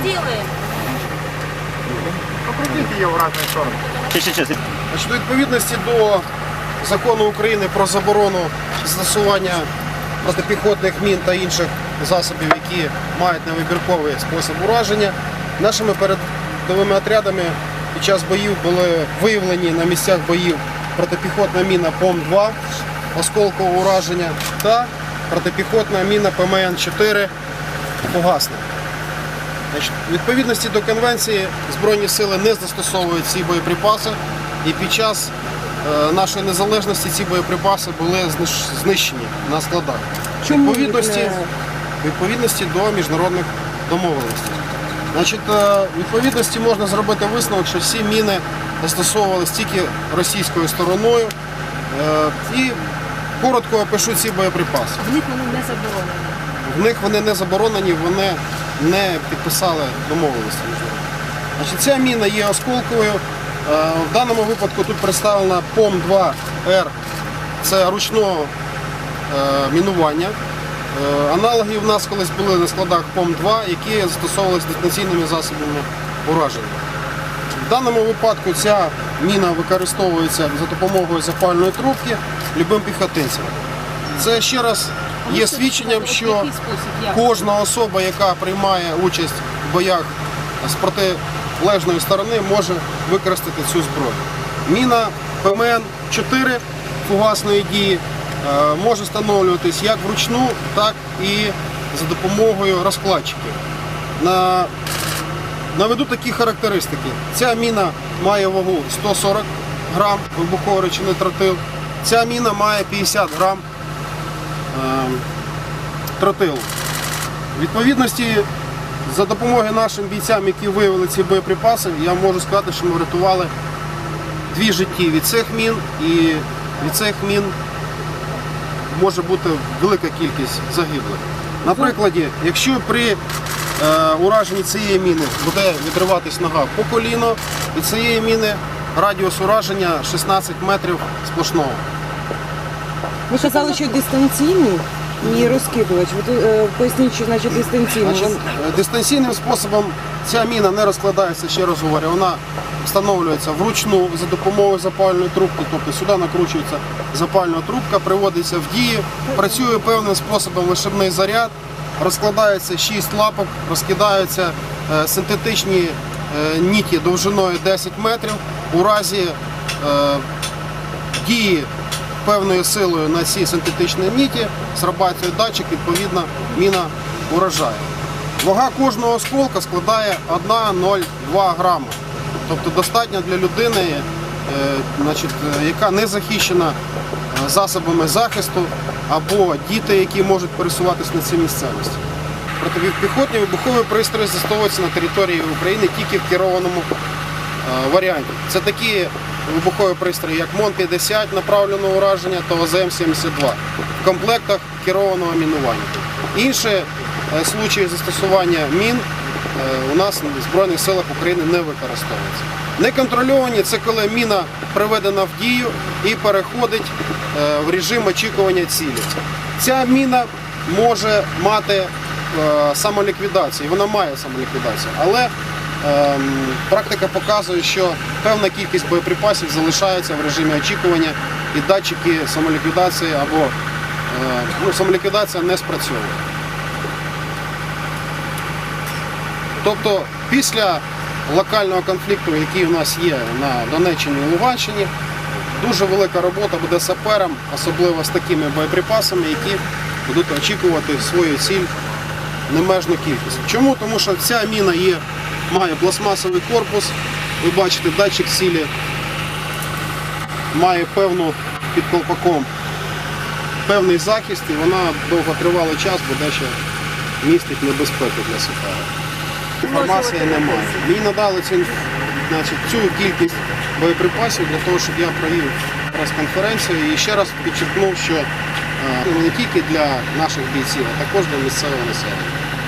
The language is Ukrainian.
сделаем. Покрутити її в різні сторони. Ще, ще, ще. Значить, у відповідності до закону України про заборону застосування протипіхотних мін та інших засобів, які мають невибірковий спосіб ураження, нашими передовими отрядами під час боїв були виявлені на місцях боїв протипіхотна міна ПОМ-2 осколкового ураження та протипіхотна міна ПМН-4 фугасна. Значить, відповідності до конвенції Збройні сили не застосовують ці боєприпаси, і під час е, нашої незалежності ці боєприпаси були знищені на складах. Відповідності, відповідності до міжнародних домовленостей. Значить, е, відповідності можна зробити висновок, що всі міни застосовувалися тільки російською стороною. Е, І коротко опишу ці боєприпаси. В них вони не заборонені. В них вони не заборонені, вони не підписали домовленості. Значить, ця міна є осколковою. Е, В даному випадку тут представлена ПОМ-2Р. Це ручного е, мінування. Е, Аналоги в нас колись були на складах ПОМ-2, які застосовувалися дистанційними засобами ураження. В даному випадку ця міна використовується за допомогою запальної трубки любим піхотинцем. Це ще раз є свідченням, що кожна особа, яка приймає участь в боях з протилежної сторони, може використати цю зброю. Міна ПМН-4 фугасної дії е, може встановлюватись як вручну, так і за допомогою розкладчиків. На Наведу такі характеристики. Ця міна має вагу 140 грам вибухової речовини тротил. Ця міна має 50 грам тротилу. Відповідності за допомогою нашим бійцям, які виявили ці боєприпаси, я можу сказати, що ми врятували дві житті від цих мін і від цих мін може бути велика кількість загиблих. На прикладі, якщо при е, ураженні цієї міни буде відриватись нога по коліно, від цієї міни радіус ураження 16 метрів сплошного. Ви казали, що дистанційний і розкидувач. Ви е, поясніть, що значить дистанційний. Значить, е, дистанційним способом ця міна не розкладається, ще раз говорю, вона встановлюється вручну за допомогою запальної трубки, тобто сюди накручується запальна трубка, приводиться в дію, працює певним способом вишибний заряд, розкладається 6 лапок, розкидаються е, синтетичні е, ніті довжиною 10 метрів. У разі е, дії певною силою на ці синтетичні ніті, срабатує датчик, відповідно, міна уражає. Вага кожного осколка складає 1,02 грама. Тобто достатньо для людини, е, значить, е, яка не захищена е, засобами захисту, або діти, які можуть пересуватися на цій місцевості. Протипіхотні вибухові пристрої застосовуються на території України тільки в керованому е, варіанті. Це такі вибухові пристрої, як МОН-50 направленого ураження та ОЗМ-72 в комплектах керованого мінування. Інші е, случаї застосування мін е, у нас в Збройних силах України не використовуються. Неконтрольовані це коли міна приведена в дію і переходить в режим очікування цілі. Ця міна може мати самоліквідацію, вона має самоліквідацію, але практика показує, що певна кількість боєприпасів залишається в режимі очікування і датчики самоліквідації або е, ну, самоліквідація не спрацьовує. Тобто після локального конфлікту, який у нас є на Донеччині і Луганщині, дуже велика робота буде саперам, особливо з такими боєприпасами, які будуть очікувати свою ціль немежну кількість. Чому? Тому що ця міна є, має пластмасовий корпус, ви бачите, датчик цілі має певну під колпаком певний захист і вона довготривалий час буде ще містить небезпеку для сапера. Інформації немає. Мені надали цю, значить, цю кількість боєприпасів для того, щоб я провів прес-конференцію і ще раз підчеркнув, що е, не тільки для наших бійців, а також для місцевого населення.